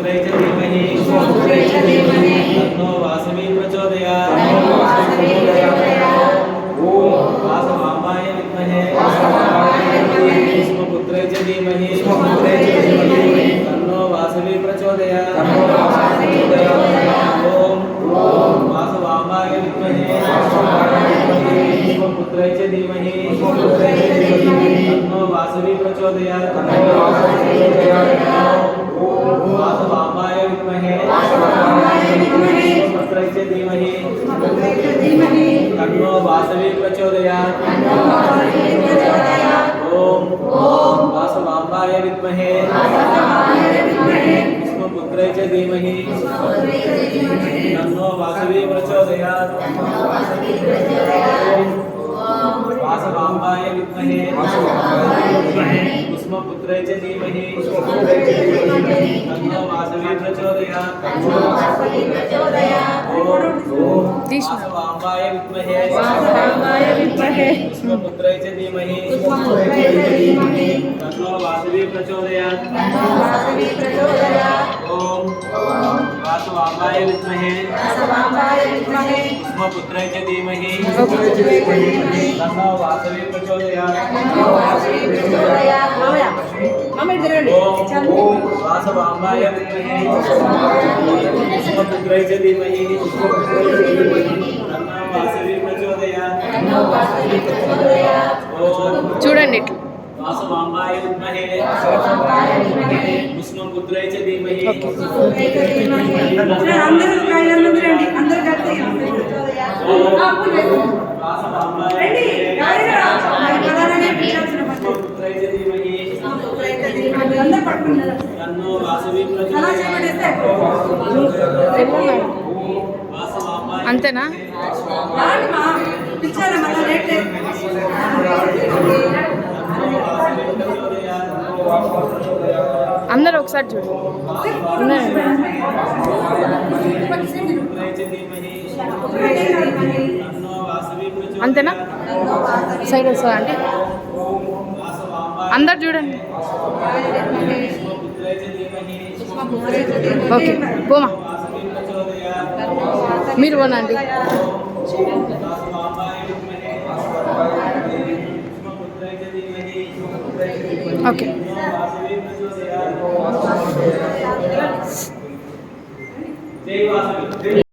पुत्रै च धीमहि तन्नो वासवी प्रचोदयात् वासवाम्बाय विद्महे पुत्रै च धीमहि तन्नो वासवी प्रचोदयात् ॐ वासवाम्बाय विद्महे। पुत्रै च धीमहि प्रचोदयात् वासवाम्बाय विद्महे। पुत्रै धीमहि। तन्नो वासवी प्रचोदयात्। ॐ वासवाम्बाय विद्महे। विष्णुपुत्रै च धीमहि। तन्नो वासवी प्रचोदयात्। ॐ विद्महे कुष्मपुत्रै च धीमहि। तन्नो वासवी प्रचोदयात् ॐ वासवाम्बाय विद्महे। कुष्मपुत्रै च धीमहि तन्नो वासवी प्रचोदयात् ॐ वासवाम्बाय विद्महे। कुष्मपुत्रै च धीमहि तन्नो वासवी प्रचोदयात् ॐ वासवाम्बाय विद्महे कुष्मपुत्रै च धीमहि तन्नो वासवी प्रचोदयात् ॐ చూడండి ఇట్లా वासवाम्बाय विद्महे विष्णुपुत्रै च धीमहि అందరూ కాయలన్నది రండి అందరు గట్టిగా वासवाम्बाय రండి ఎవరికరా? మరి ప్రధానంగా పిలిచాల్సిన పని. विष्णुपुत्रै च धीमहि అందరు పట్టుకుంటారు అంతేనా? అందరు ఒకసారి చూడు. అంతేనా? సైడ్ వస్తుందా అండి. అందరు చూడండి. ఓకే పోమా. మీరు పోనండి. ఓకే. జై వాసవి